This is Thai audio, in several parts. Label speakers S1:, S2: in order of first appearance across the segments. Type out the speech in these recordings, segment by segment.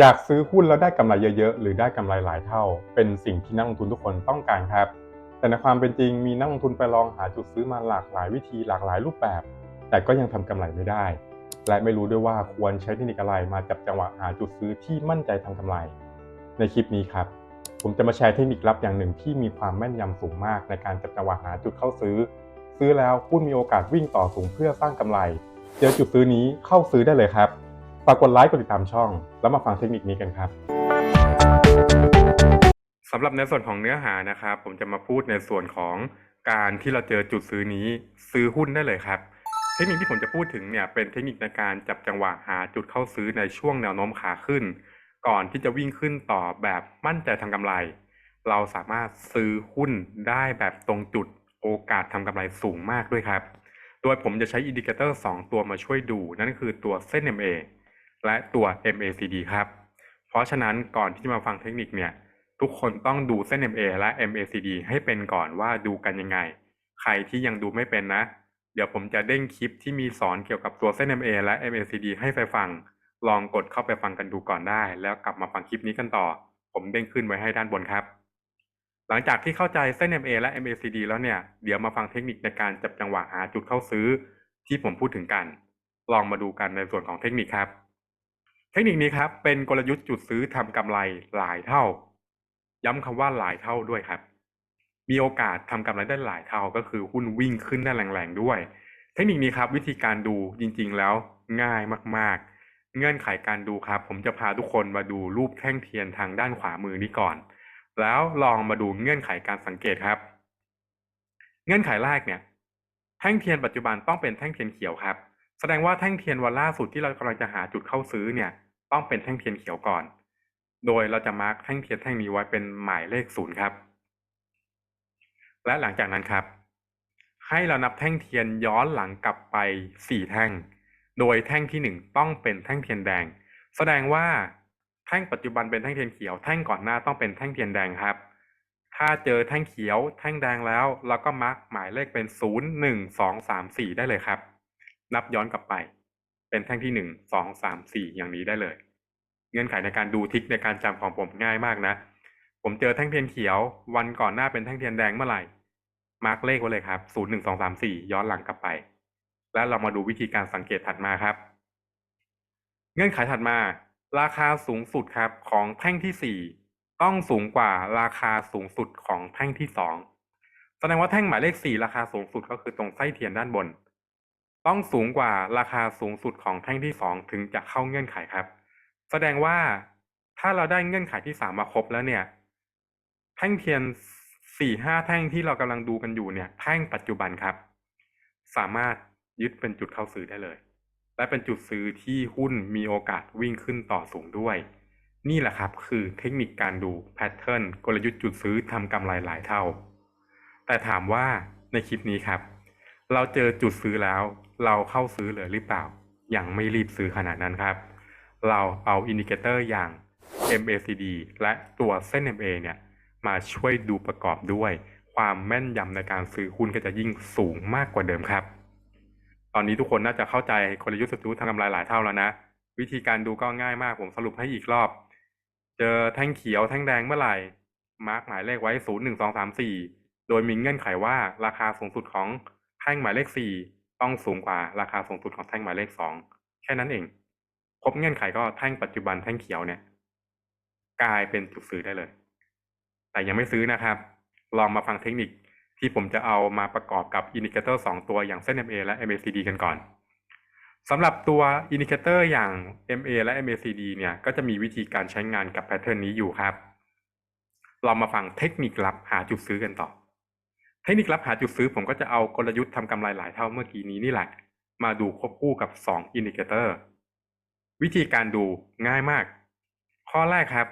S1: อยากซื้อหุ้นแล้วได้กำไรเยอะๆ หรือได้กำไรหลายเท่า เป็นสิ่งที่นักลงทุนทุกคนต้องการครับ แต่ในความเป็นจริงมีนักลงทุนไปลองหาจุดซื้อมาหลากหลายวิธีหลากหลายรูปแบบ แต่ก็ยังทำกำไรไม่ได้ และไม่รู้ด้วยว่าควรใช้เทคนิคอะไรมาจับจังหวะหาจุดซื้อที่มั่นใจทำกำไร ในคลิปนี้ครับ ผมจะมาแชร์เทคนิคลับอย่างหนึ่งที่มีความแม่นยำสูงมากในการจับจังหวะหาจุดเข้าซื้อ ซื้อแล้วหุ้นมีโอกาสวิ่งต่อสูงเพื่อสร้างกำไร เจอจุดซื้อนี้เข้าซื้อได้เลยครับ ฝากกดไลค์กดติดตามช่อง แล้วมาฟังเทคนิคนี้กันครับสำหรับในส่วนของเนื้อหานะครับผมจะมาพูดในส่วนของการที่เราเจอจุดซื้อนี้ซื้อหุ้นได้เลยครับ เทคนิคที่ผมจะพูดถึงเนี่ยเป็นเทคนิคในการจับจังหวะหาจุดเข้าซื้อในช่วงแนวโน้มขาขึ้น ก่อนที่จะวิ่งขึ้นต่อแบบมั่นใจทางกำไร เราสามารถซื้อหุ้นได้แบบตรงจุดโอกาสทำกำไรสูงมากด้วยครับ โดยผมจะใช้อินดิเคเตอร์2ตัวมาช่วยดู นั่นคือตัวเส้น MA และตัว MACD ครับ เพราะฉะนั้นก่อนที่จะมาฟังเทคนิคเนี่ย ทุกคนต้องดูเส้น MA และ MACD ให้เป็นก่อนว่าดูกันยังไง ใครที่ยังดูไม่เป็นนะ เดี๋ยวผมจะเด้งคลิปที่มีสอนเกี่ยวกับตัวเส้น MA และ MACD ให้ไปฟัง ลองกดเข้าไปฟังกันดูก่อนได้ แล้วกลับมาฟังคลิปนี้กันต่อ ผมเด้งขึ้นไว้ให้ด้านบนครับ หลังจากที่เข้าใจเส้น MA และ MACD แล้วเนี่ย เดี๋ยวมาฟังเทคนิคในการจับจังหวะหาจุดเข้าซื้อ ที่ผมพูดถึงกัน ลองมาดูกันในส่วนของเทคนิคครับ ทคนิคนี้ครับเป็นกลยุทธ์จุดซื้อทำกำไรหลายเท่า ย้ำคำว่าหลายเท่าด้วยครับ มีโอกาสทำกำไรได้หลายเท่าก็คือหุ้นวิ่งขึ้นได้แรงๆด้วย เทคนิคนี้ครับวิธีการดูจริงๆแล้วง่ายมากๆ เงื่อนไขการดูครับ ผมจะพาทุกคนมาดูรูปแท่งเทียนทางด้านขวามือนี้ก่อน แล้วลองมาดูเงื่อนไขการสังเกตครับ เงื่อนไขแรกเนี่ย แท่งเทียนปัจจุบันต้องเป็นแท่งเทียนเขียวครับ แสดงว่าแท่งเทียนวันล่าสุดที่เรากำลังจะหาจุดเข้าซื้อเนี่ย ต้องเป็นแท่งเทียนเขียวก่อน โดยเราจะมาร์กแท่งเทียนแท่งนี้ไว้เป็นหมายเลขศูนย์ครับ และหลังจากนั้นครับ ให้เรานับแท่งเทียนย้อนหลังกลับไปสี่แท่ง โดยแท่งที่หนึ่งต้องเป็นแท่งเทียนแดง แสดงว่าแท่งปัจจุบันเป็นแท่งเทียนเขียว แท่งก่อนหน้าต้องเป็นแท่งเทียนแดงครับ ถ้าเจอแท่งเขียว แท่งแดงแล้วเราก็มาร์กหมายเลขเป็นศูนย์หนึ่งสองสามสี่ได้เลยครับ นับย้อนกลับไป เป็นแท่งที่หนึ่งสองสามสี่อย่างนี้ได้เลย งื่อนไขในการดูทิกในการจำของผมง่ายมากนะ ผมเจอแท่งเทียนเขียว วันก่อนหน้าเป็นแท่งเทียนแดงเมื่อไหร่ มาร์กเลขไว้เลยครับศูนย์หนึ่งสองสามสี่ย้อนหลังกลับไป แล้วเรามาดูวิธีการสังเกตถัดมาครับ เงื่อนไขถัดมา ราคาสูงสุดครับของแท่งที่สี่ต้องสูงกว่าราคาสูงสุดของแท่งที่สองแสดงว่าแท่งหมายเลขสี่ราคาสูงสุดก็คือตรงไส้เทียนด้านบน ต้องสูงกว่าราคาสูงสุดของแท่งที่สองถึงจะเข้าเงื่อนไขครับ แสดงว่าถ้าเราได้เงื่อนไขที่สามมาครบแล้วเนี่ย แท่งเทียนสี่ห้าแท่งที่เรากำลังดูกันอยู่เนี่ย แท่งปัจจุบันครับ สามารถยึดเป็นจุดเข้าซื้อได้เลย และเป็นจุดซื้อที่หุ้นมีโอกาสวิ่งขึ้นต่อสูงด้วย นี่แหละครับคือเทคนิคการดูแพทเทิร์นกลยุทธ์จุดซื้อทำกำไรหลายเท่า แต่ถามว่าในคลิปนี้ครับ เราเจอจุดซื้อแล้ว เราเข้าซื้อเลยหรือเปล่ายังไม่รีบซื้อขนาดนั้นครับ เราเอาอินดิเคเตอร์อย่าง MACD และตัวเส้น MA เนี่ยมาช่วยดูประกอบด้วย ความแม่นยำในการซื้อหุ้นก็จะยิ่งสูงมากกว่าเดิมครับ ตอนนี้ทุกคนน่าจะเข้าใจกลยุทธ์สุดทางกำไรหลายเท่าแล้วนะ วิธีการดูก็ง่ายมากผมสรุปให้อีกรอบ เจอแท่งเขียวแท่งแดงเมื่อไหร่ มาร์กหมายเลขไว้ 0 1 2 3 4 โดยมีเงื่อนไขว่าราคาสูงสุดของแท่งหมายเลข 4 ต้องสูงกว่าราคาสูงสุดของแท่งหมายเลข 2 แค่นั้นเอง ครบเงื่อนไขก็แท่งปัจจุบันแท่งเขียวเนี่ย กลายเป็นจุดซื้อได้เลย แต่ยังไม่ซื้อนะครับ ลองมาฟังเทคนิคที่ผมจะเอามาประกอบกับอินดิเคเตอร์2ตัวอย่างเส้น MA และ MACD กันก่อนสำหรับตัวอินดิเคเตอร์อย่าง MA และ MACD เนี่ย ก็จะมีวิธีการใช้งานกับแพทเทิร์นนี้อยู่ครับ เรามาฟังเทคนิคลับหาจุดซื้อกันต่อ เทคนิคลับหาจุดซื้อผมก็จะเอากลยุทธ์ทำกำไรหลายเท่าเมื่อกี้นี้นี่แหละ มาดูควบคู่กับ 2 อินดิเคเตอร์ วิธีการดูง่ายมาก ข้อแรกครับ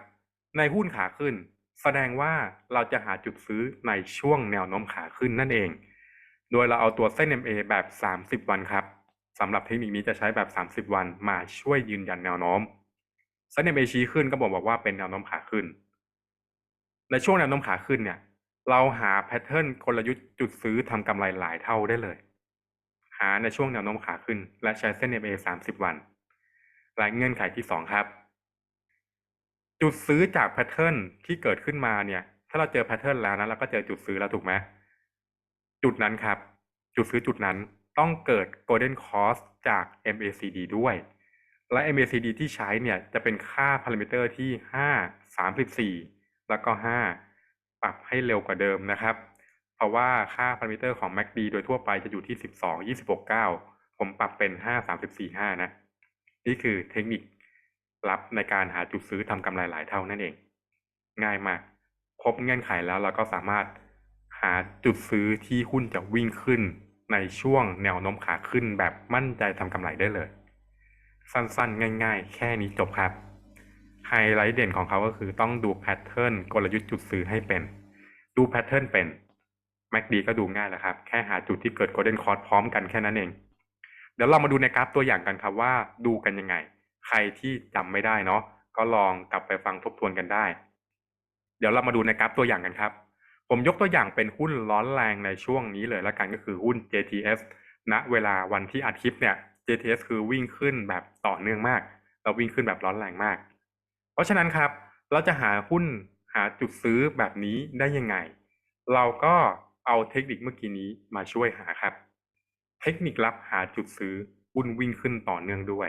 S1: ในหุ้นขาขึ้น แสดงว่าเราจะหาจุดซื้อในช่วงแนวโน้มขาขึ้นนั่นเอง โดยเราเอาตัวเส้น MA แบบ 30 วันครับสำหรับเทคนิคนี้จะใช้แบบ 30 วันมาช่วยยืนยันแนวโน้มเส้น MA ชี้ขึ้นก็บอกบอกว่าเป็นแนวโน้มขาขึ้น ในช่วงแนวโน้มขาขึ้นเนี่ย เราหาแพทเทิร์นกลยุทธ์จุดซื้อทำกำไรหลายเท่าได้เลย หาในช่วงแนวโน้มขาขึ้น และใช้เส้น MA 30 วัน และเงื่อนไขที่2ครับ จุดซื้อจากแพทเทิร์นที่เกิดขึ้นมาเนี่ย ถ้าเราเจอแพทเทิร์นแล้วนะเราก็เจอจุดซื้อแล้วถูกไหมจุดนั้นครับ จุดซื้อจุดนั้นต้องเกิด Golden Cross จาก MACD ด้วย และ MACD ที่ใช้เนี่ยจะเป็นค่าพารามิเตอร์ที่ 5 34 แล้วก็ 5 ปรับให้เร็วกว่าเดิมนะครับ เพราะว่าค่าพารามิเตอร์ของ MACD โดยทั่วไปจะอยู่ที่ 12 26 9 ผมปรับเป็น 5 34 5 นะ นี่คือเทคนิคลับในการหาจุดซื้อทำกำไรหลายเท่านั่นเอง ง่ายมากครบเงื่อนไขแล้วเราก็สามารถหาจุดซื้อที่หุ้นจะวิ่งขึ้นในช่วงแนวโน้มขาขึ้นแบบมั่นใจทำกำไรได้เลย สั้นๆ ง่าย ๆ แค่นี้จบครับไฮไลท์เด่นของเขาก็คือต้องดูแพทเทิร์นกลยุทธ์จุดซื้อให้เป็น ดูแพทเทิร์นเป็น MACD ก็ดูง่ายแล้วครับ แค่หาจุดที่เกิด Golden Cross พร้อมกันแค่นั้นเอง เดี๋ยวเรามาดูในกราฟตัวอย่างกันครับว่าดูกันยังไง ใครที่จำไม่ได้เนาะก็ลองกลับไปฟังทบทวนกันได้ เดี๋ยวเรามาดูในกราฟตัวอย่างกันครับ ผมยกตัวอย่างเป็นหุ้นร้อนแรงในช่วงนี้เลยละกันก็คือหุ้น JTS ณเวลาวันที่อัดคลิปเนี่ย JTS คือวิ่งขึ้นแบบต่อเนื่องมาก เราวิ่งขึ้นแบบร้อนแรงมาก เพราะฉะนั้นครับ เราจะหาหุ้นหาจุดซื้อแบบนี้ได้ยังไง เราก็เอาเทคนิคเมื่อกี้นี้มาช่วยหาครับ เทคนิคลับหาจุดซื้อหุ้นวิ่งขึ้นต่อเนื่องด้วย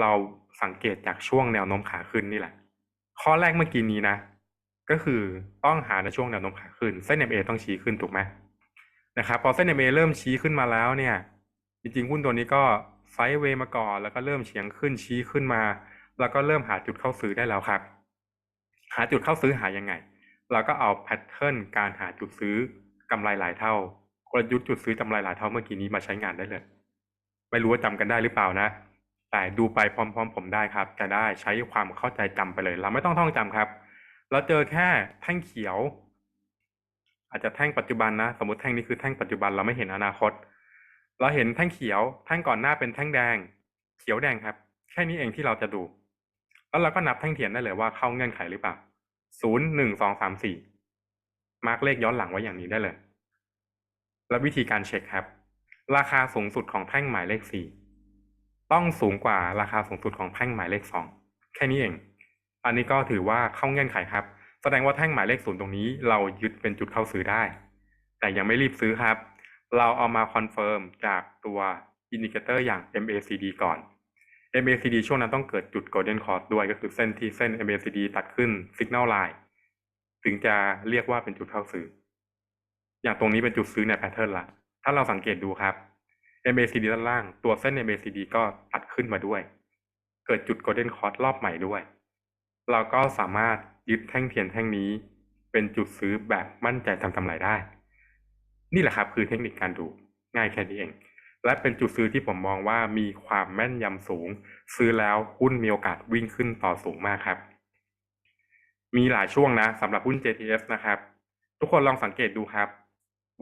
S1: เราสังเกตจากช่วงแนวโน้มขาขึ้นนี่แหละ ข้อแรกเมื่อกี้นี้นะ ก็คือต้องหาในช่วงแนวโน้มขาขึ้นเส้น MA ต้องชี้ขึ้นถูกไหมนะครับพอเส้น MA เริ่มชี้ขึ้นมาแล้วเนี่ย จริงๆหุ้นตัวนี้ก็ไซด์เวย์มาก่อน แล้วก็เริ่มเฉียงขึ้นชี้ขึ้นมา แล้วก็เริ่มหาจุดเข้าซื้อได้แล้วครับ หาจุดเข้าซื้อหายังไง เราก็เอาแพทเทิร์นการหาจุดซื้อกำไรหลายเท่า กลยุทธ์จุดซื้อกำไรหลายเท่าเมื่อกี้นี้มาใช้งานได้เลย ไม่รู้ว่าจำกันได้หรือเปล่านะ แต่ดูไปพร้อมๆ ผมได้ครับ จะได้ใช้ความเข้าใจจำไปเลย เราไม่ต้องท่องจำครับ เราเจอแค่แท่งเขียว อาจจะแท่งปัจจุบันนะ สมมติแท่งนี้คือแท่งปัจจุบันเราไม่เห็นอนาคต เราเห็นแท่งเขียว แท่งก่อนหน้าเป็นแท่งแดง เขียวแดงครับ แค่นี้เองที่เราจะดู แล้วเราก็นับแท่งเทียนได้เลยว่าเข้าเงื่อนไขหรือเปล่าศูนย์หนึ่งสองสามสี่มาร์กเลขย้อนหลังไว้อย่างนี้ได้เลย และวิธีการเช็คครับ ราคาสูงสุดของแท่งหมายเลขสี่ต้องสูงกว่าราคาสูงสุดของแท่งหมายเลขสองแค่นี้เอง อันนี้ก็ถือว่าเข้าเงื่อนไขครับ แสดงว่าแท่งหมายเลขศูนย์ตรงนี้เรายึดเป็นจุดเข้าซื้อได้ แต่ยังไม่รีบซื้อครับ เราเอามาคอนเฟิร์มจากตัวอินดิเคเตอร์อย่าง MACD ก่อน MACD ช่วงนั้นต้องเกิดจุด Golden Cross ด้วยก็คือเส้นที่เส้น MACD ตัดขึ้น Signal Line ถึงจะเรียกว่าเป็นจุดเข้าซื้อ อย่างตรงนี้เป็นจุดซื้อในแพทเทิร์นละถ้าเราสังเกตดูครับ MACD ด้านล่าง ตัวเส้น MACD ก็ตัดขึ้นมาด้วย เกิดจุด Golden Cross รอบใหม่ด้วย เราก็สามารถยึดแท่งเทียนแท่งนี้ เป็นจุดซื้อแบบมั่นใจทำกำไรได้ นี่แหละครับคือเทคนิคการดูง่ายแค่นี้เอง และเป็นจุดซื้อที่ผมมองว่ามีความแม่นยำสูง ซื้อแล้วหุ้นมีโอกาสวิ่งขึ้นต่อสูงมากครับ มีหลายช่วงนะสำหรับหุ้น JTS นะครับ ทุกคนลองสังเกตดูครับ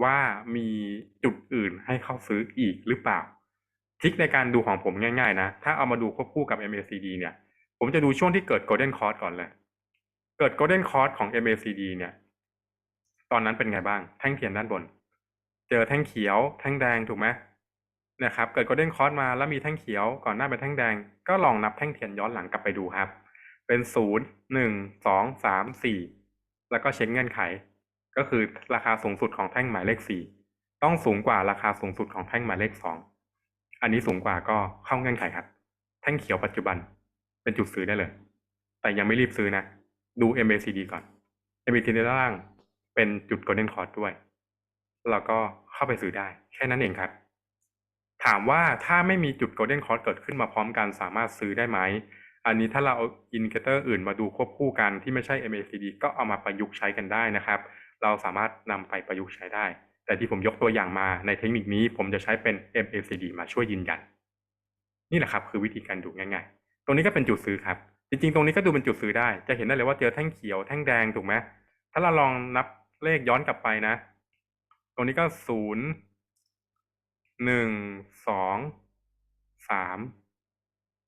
S1: ว่ามีจุดอื่นให้เข้าซื้ออีกหรือเปล่าทริคในการดูของผมง่ายๆนะ ถ้าเอามาดูควบคู่กับ MACD เนี่ย ผมจะดูช่วงที่เกิด Golden Cross ก่อนเลย เกิด Golden Cross ของ MACD เนี่ย ตอนนั้นเป็นไงบ้าง แท่งเทียนด้านบน เจอแท่งเขียว แท่งแดงถูกไหมนะครับ เกิด Golden Cross มาแล้วมีแท่งเขียว ก่อนหน้าเป็นแท่งแดง ก็ลองนับแท่งเทียนย้อนหลังกลับไปดูครับ เป็นศูนย์หนึ่งสองสามสี่แล้วก็เช็คเงื่อนไข ก็คือราคาสูงสุดของแท่งหมายเลขสี่ต้องสูงกว่าราคาสูงสุดของแท่งหมายเลขสองอันนี้สูงกว่าก็เข้าเงื่อนไขครับ แท่งเขียวปัจจุบันเป็นจุดซื้อได้เลย แต่ยังไม่รีบซื้อนะ ดู MACD ก่อน MACD ด้านล่างเป็นจุด Golden Cross ด้วยเราก็เข้าไปซื้อได้ แค่นั้นเองครับ ถามว่าถ้าไม่มีจุด Golden Cross เกิดขึ้นมาพร้อมกันสามารถซื้อได้ไหม อันนี้ถ้าเราเอาอินดิเคเตอร์อื่นมาดูควบคู่กันที่ไม่ใช่ MACD ก็เอามาประยุกต์ใช้กันได้นะครับ เราสามารถนำไปประยุกต์ใช้ได้ แต่ที่ผมยกตัวอย่างมาในเทคนิคนี้ ผมจะใช้เป็น MACD มาช่วยยืนยัน นี่แหละครับคือวิธีการดูง่ายๆ ตรงนี้ก็เป็นจุดซื้อครับ จริงๆ ตรงนี้ก็ดูเป็นจุดซื้อได้ จะเห็นได้เลยว่าเจอแท่งเขียวแท่งแดงถูกไหมถ้าเราลองนับเลขย้อนกลับไปนะ ตรงนี้ก็ศูนย์หนึ่งสองสาม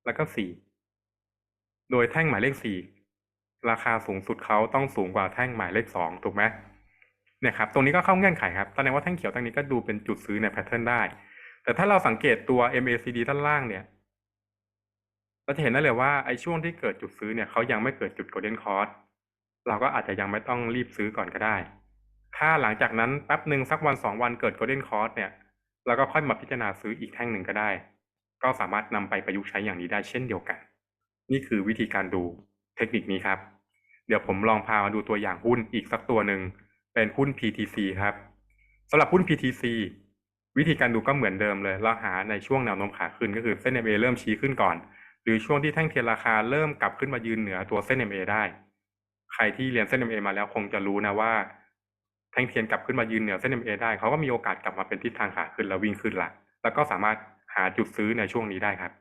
S1: แล้วก็สี่โดยแท่งหมายเลขสี่ราคาสูงสุดเขาต้องสูงกว่าแท่งหมายเลขสองถูกไหม นี่ยครับตรงนี้ก็เข้าเงื่อนไขครับแสดงว่าแท่งเขียวตรงนี้ก็ดูเป็นจุดซื้อในแพทเทิร์นได้ แต่ถ้าเราสังเกตตัว MACD ด้านล่างเนี่ยเราจะเห็นได้เลยว่าไอ้ช่วงที่เกิดจุดซื้อเนี่ยเขายังไม่เกิดจุด golden cross เราก็อาจจะยังไม่ต้องรีบซื้อก่อนก็ได้ ถ้าหลังจากนั้นแป๊บหนึ่งสักวันสองวันเกิด golden cross เนี่ย เราก็ค่อยมาพิจารณาซื้ออีกแท่งหนึ่งก็ได้ ก็สามารถนำไปประยุกต์ใช้อย่างนี้ได้เช่นเดียวกัน นี่คือวิธีการดูเทคนิคนี้ครับ เดี๋ยวผมลองพามาดูตัวอย่างหุ้นอีกสักตัวหนึ่ง เป็นหุ้น PTC ครับสำหรับหุ้น PTC วิธีการดูก็เหมือนเดิมเลยเราหาในช่วงแนวโน้มขาขึ้นก็คือเส้น MA เริ่มชี้ขึ้นก่อน หรือช่วงที่แท่งเทียนราคาเริ่มกลับขึ้นมายืนเหนือตัวเส้น MA ได้ ใครที่เรียนเส้น MA มาแล้วคงจะรู้นะว่า แท่งเทียนกลับขึ้นมายืนเหนือเส้น MA ได้เขาก็มีโอกาสกลับมาเป็นทิศทางขาขึ้นแล้ววิ่งขึ้นละแล้วก็สามารถหาจุดซื้อในช่วงนี้ได้ครับ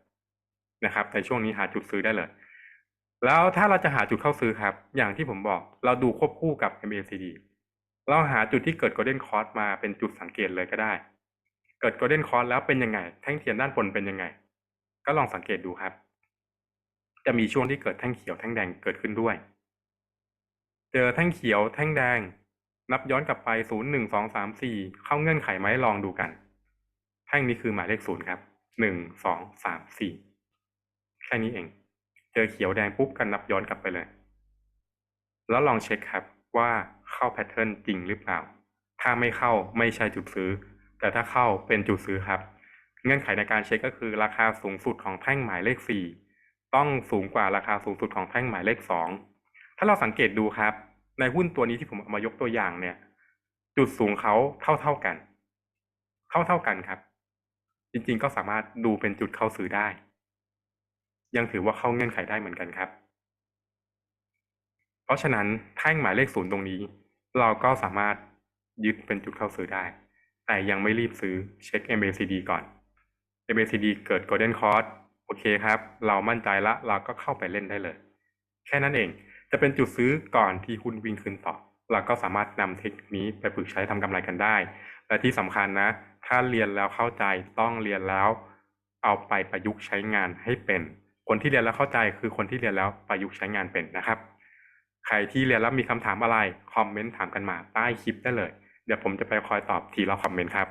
S1: นะครับ ในช่วงนี้หาจุดซื้อได้เลย แล้วถ้าเราจะหาจุดเข้าซื้อครับ อย่างที่ผมบอกเราดูควบคู่กับ MACD เราหาจุดที่เกิด Golden Cross มาเป็นจุดสังเกตเลยก็ได้ เกิด Golden Cross แล้วเป็นยังไง แท่งเทียนด้านบนเป็นยังไง ก็ลองสังเกตดูครับ จะมีช่วงที่เกิดแท่งเขียวแท่งแดงเกิดขึ้นด้วย เจอแท่งเขียวแท่งแดง นับย้อนกลับไปศูนย์หนึ่งสองสามสี่เข้าเงื่อนไขไหมลองดูกัน แท่งนี้คือหมายเลขศูนย์ครับหนึ่งสองสามสี่แค่นี้เอง เจอเขียวแดงปุ๊บกันนับย้อนกลับไปเลย แล้วลองเช็คครับว่า เข้าแพทเทิร์นจริงหรือเปล่า ถ้าไม่เข้าไม่ใช่จุดซื้อ แต่ถ้าเข้าเป็นจุดซื้อครับ เงื่อนไขในการเช็คก็คือราคาสูงสุดของแท่งหมายเลขสี่ต้องสูงกว่าราคาสูงสุดของแท่งหมายเลขสองถ้าเราสังเกตดูครับ ในหุ้นตัวนี้ที่ผมเอามายกตัวอย่างเนี่ย จุดสูงเขาเท่าเท่ากัน เท่าเท่ากันครับ จริงๆก็สามารถดูเป็นจุดเข้าซื้อได้ ยังถือว่าเข้าเงื่อนไขได้เหมือนกันครับเพราะฉะนั้นแท่งหมายเลขศูนย์ตรงนี้ เราก็สามารถยึดเป็นจุดเข้าซื้อได้ แต่ยังไม่รีบซื้อเช็ค MACD ก่อน MACD เกิด Golden Cross โอเคครับ เรามั่นใจละเราก็เข้าไปเล่นได้เลย แค่นั้นเองจะเป็นจุดซื้อก่อนที่หุ้นวิ่งขึ้นต่อ เราก็สามารถนำเทคนิคนี้ไปฝึกใช้ทำกำไรกันได้ และที่สำคัญนะ ถ้าเรียนแล้วเข้าใจต้องเรียนแล้ว เอาไปประยุกต์ใช้งานให้เป็น คนที่เรียนแล้วเข้าใจคือคนที่เรียนแล้วประยุกต์ใช้งานเป็นนะครับ ใครที่เรียนแล้วมีคำถามอะไร คอมเมนต์ถามกันมาใต้คลิปได้เลย เดี๋ยวผมจะไปคอยตอบทีละคอมเมนต์ครับ